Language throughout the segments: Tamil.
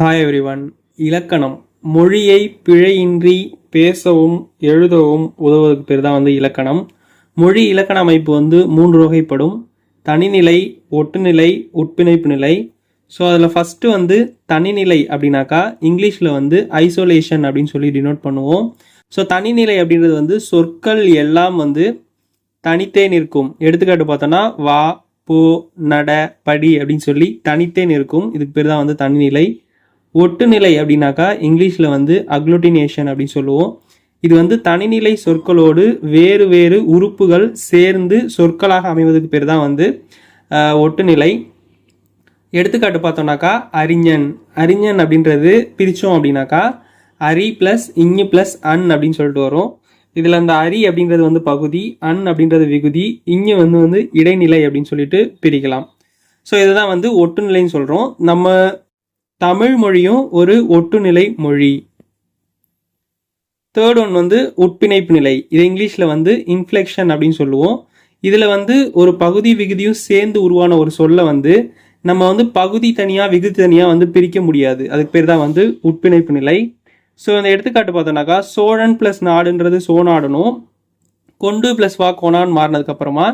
ஹாய் எவ்ரிவன் இலக்கணம். மொழியை பிழையின்றி பேசவும் எழுதவும் உதவுவதற்கு பேர் தான் வந்து இலக்கணம். மொழி இலக்கண அமைப்பு வந்து மூன்று வகைப்படும். தனிநிலை ஒட்டுநிலை உட்பிணைப்பு நிலை. ஸோ அதில் ஃபஸ்ட்டு வந்து தனிநிலை அப்படின்னாக்கா இங்கிலீஷில் வந்து ஐசோலேஷன் அப்படின்னு சொல்லி டினோட் பண்ணுவோம். ஸோ தனிநிலை அப்படின்றது வந்து சொற்கள் எல்லாம் வந்து தனித்தே நிற்கும். எடுத்துக்காட்டு பார்த்தோன்னா வா போ நட படி அப்படின்னு சொல்லி தனித்தே நிற்கும். இதுக்கு பேர் தான் வந்து தனிநிலை. ஒட்டுநிலை அப்படின்னாக்கா இங்கிலீஷில் வந்து அக்ளூட்டினேஷன் அப்படின்னு சொல்லுவோம். இது வந்து தனிநிலை சொற்களோடு வேறு வேறு உறுப்புகள் சேர்ந்து சொற்களாக அமைவதற்கு பேர் தான் வந்து ஒட்டுநிலை. எடுத்துக்காட்டு பார்த்தோம்னாக்கா அறிஞன். அறிஞன் அப்படின்றது பிரித்தோம் அப்படின்னாக்கா அரி ப்ளஸ் இங்கு ப்ளஸ் அன் அப்படின்னு சொல்லிட்டு வரும். இதில் அந்த அரி அப்படின்றது வந்து பகுதி அன் அப்படின்றது விகுதி இங்கு வந்து வந்து இடைநிலை அப்படின்னு சொல்லிட்டு பிரிக்கலாம். ஸோ இதுதான் வந்து ஒட்டுநிலைன்னு சொல்கிறோம் நம்ம தமிழ் மொழியும் ஒரு ஒட்டுநிலை மொழி. தேர்ட் ஒன் வந்து உட்பிணைப்பு நிலை. இது இங்கிலீஷில் வந்து இன்ஃப்ளெக்ஷன் அப்படின்னு சொல்லுவோம். இதில் வந்து ஒரு பகுதி விகுதியும் சேர்ந்து உருவான ஒரு சொல்லை வந்து நம்ம வந்து பகுதி தனியாக விகுதி தனியாக வந்து பிரிக்க முடியாது. அதுக்கு பேர் தான் வந்து உட்பிணைப்பு நிலை. ஸோ இந்த எடுத்துக்காட்டு பார்த்தோம்னாக்கா சோழன் ப்ளஸ் நாடுன்றது சோநாடனும் கொண்டு ப்ளஸ் வா கொனான்னு மாறினதுக்கப்புறமா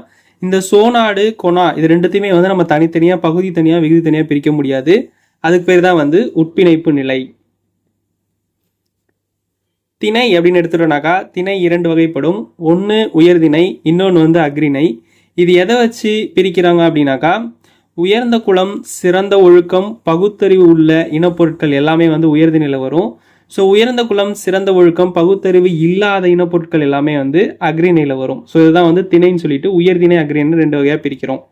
இந்த சோநாடு கொனா இது ரெண்டுத்தையுமே வந்து நம்ம தனித்தனியாக பகுதி தனியாக விகுதி தனியாக பிரிக்க முடியாது. அதுக்கு பேர் தான் வந்து உட்பிணைப்பு நிலை. திணை அப்படின்னு எடுத்துட்டோம்னாக்கா திணை இரண்டு வகைப்படும். ஒன்று உயர்திணை இன்னொன்று வந்து அக்ரிணை இது எதை வச்சு பிரிக்கிறாங்க அப்படின்னாக்கா உயர்ந்த குளம் சிறந்த ஒழுக்கம் பகுத்தறிவு உள்ள இனப்பொருட்கள் எல்லாமே வந்து உயர்திணையில் வரும். ஸோ உயர்ந்த குலம் சிறந்த ஒழுக்கம் பகுத்தறிவு இல்லாத இனப்பொருட்கள் எல்லாமே வந்து அக்ரிணையில் வரும். ஸோ இதுதான் வந்து திணைன்னு சொல்லிட்டு உயர்திணை அக்ரின்னு ரெண்டு வகையாக பிரிக்கிறோம்.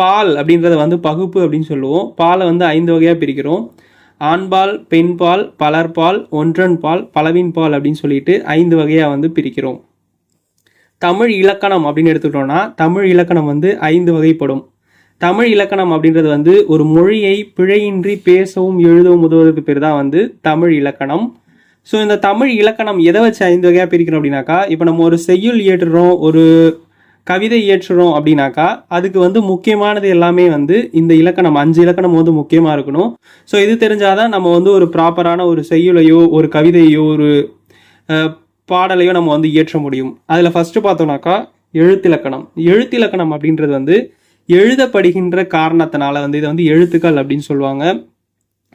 பால் அப்படின்றத வந்து பகுப்பு அப்படின்னு சொல்லுவோம். பாலை வந்து ஐந்து வகையாக பிரிக்கிறோம். ஆண்பால் பெண்பால் பலர்பால் ஒன்றன் பால் பலவின் பால் அப்படின்னு சொல்லிட்டு ஐந்து வகையாக வந்து பிரிக்கிறோம். தமிழ் இலக்கணம் அப்படின்னு எடுத்துக்கிட்டோம்னா தமிழ் இலக்கணம் வந்து ஐந்து வகைப்படும். தமிழ் இலக்கணம் அப்படின்றது வந்து ஒரு மொழியை பிழையின்றி பேசவும் எழுதவும் உதவுவதற்கு பேர் தான் வந்து தமிழ் இலக்கணம். ஸோ இந்த தமிழ் இலக்கணம் எதை வச்சு ஐந்து வகையாக பிரிக்கிறோம் அப்படின்னாக்கா இப்போ நம்ம ஒரு செய்யுள் இயற்றுறோம் ஒரு கவிதை இயற்றுறோம் அப்படின்னாக்கா அதுக்கு வந்து முக்கியமானது எல்லாமே வந்து இந்த இலக்கணம் அஞ்சு இலக்கணம் வந்து முக்கியமாக இருக்கணும். ஸோ இது தெரிஞ்சாதான் நம்ம வந்து ஒரு ப்ராப்பரான ஒரு செய்யுளையோ ஒரு கவிதையோ ஒரு பாடலையோ நம்ம வந்து இயற்ற முடியும். அதில் ஃபஸ்ட்டு பார்த்தோம்னாக்கா எழுத்திலக்கணம். எழுத்திலக்கணம் அப்படின்றது வந்து எழுதப்படுகின்ற காரணத்தினால வந்து இதை வந்து எழுத்துக்கள் அப்படின்னு சொல்லுவாங்க.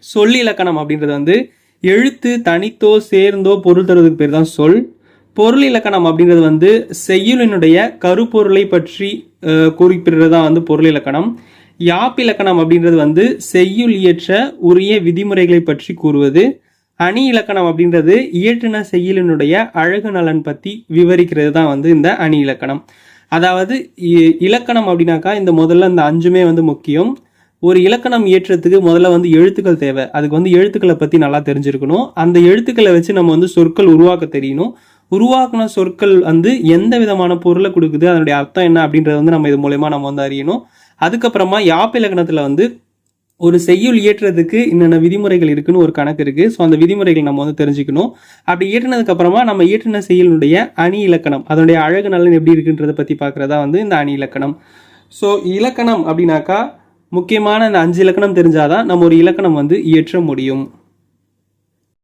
சொல்லிலக்கணம் அப்படின்றது வந்து எழுத்து தனித்தோ சேர்ந்தோ பொருள் தருவதுக்கு பேர் தான் சொல். பொருள் இலக்கணம் அப்படின்றது வந்து செய்யுளினுடைய கருப்பொருளை பற்றி அஹ், குறிப்பிடுறது தான் வந்து பொருள் இலக்கணம். யாப்பிலக்கணம் அப்படின்றது வந்து செய்யுள் இயற்ற உரிய விதிமுறைகளை பற்றி கூறுவது. அணி இலக்கணம் அப்படின்றது இயற்றின செய்யுளினுடைய அழகு நலன் பற்றி விவரிக்கிறது தான் வந்து இந்த அணி இலக்கணம். அதாவது இ- இலக்கணம் அப்படின்னாக்கா இந்த முதல்ல இந்த அஞ்சுமே வந்து முக்கியம். ஒரு இலக்கணம் இயற்றத்துக்கு முதல்ல வந்து எழுத்துக்கள் தேவை. அதுக்கு வந்து எழுத்துக்களை பற்றி நல்லா தெரிஞ்சிருக்கணும். அந்த எழுத்துக்களை வச்சு நம்ம வந்து சொற்கள் உருவாக்க தெரியணும். உருவாக்குன சொற்கள் வந்து எந்த விதமான பொருளை கொடுக்குது அதனுடைய அர்த்தம் என்ன அப்படின்றத வந்து நம்ம இது மூலயமா நம்ம வந்து அறியணும். அதுக்கப்புறமா யாப்பிலக்கணத்தில் வந்து ஒரு செய்யுள் இயற்றுறதுக்கு என்னென்ன விதிமுறைகள் இருக்குன்னு ஒரு கணக்கு இருக்குது ஸோ அந்த விதிமுறைகள் நம்ம வந்து தெரிஞ்சுக்கணும். அப்படி இயற்றினதுக்கு அப்புறமா நம்ம இயற்றின செய்யுளுடைய அணி இலக்கணம் அதனுடைய அழகு நலன் எப்படி இருக்குன்றதை பற்றி பார்க்குறதா வந்து இந்த அணி இலக்கணம். ஸோ இலக்கணம் அப்படின்னாக்கா முக்கியமான இந்த அஞ்சு இலக்கணம் தெரிஞ்சாதான் நம்ம ஒரு இலக்கணம் வந்து இயற்ற முடியும்.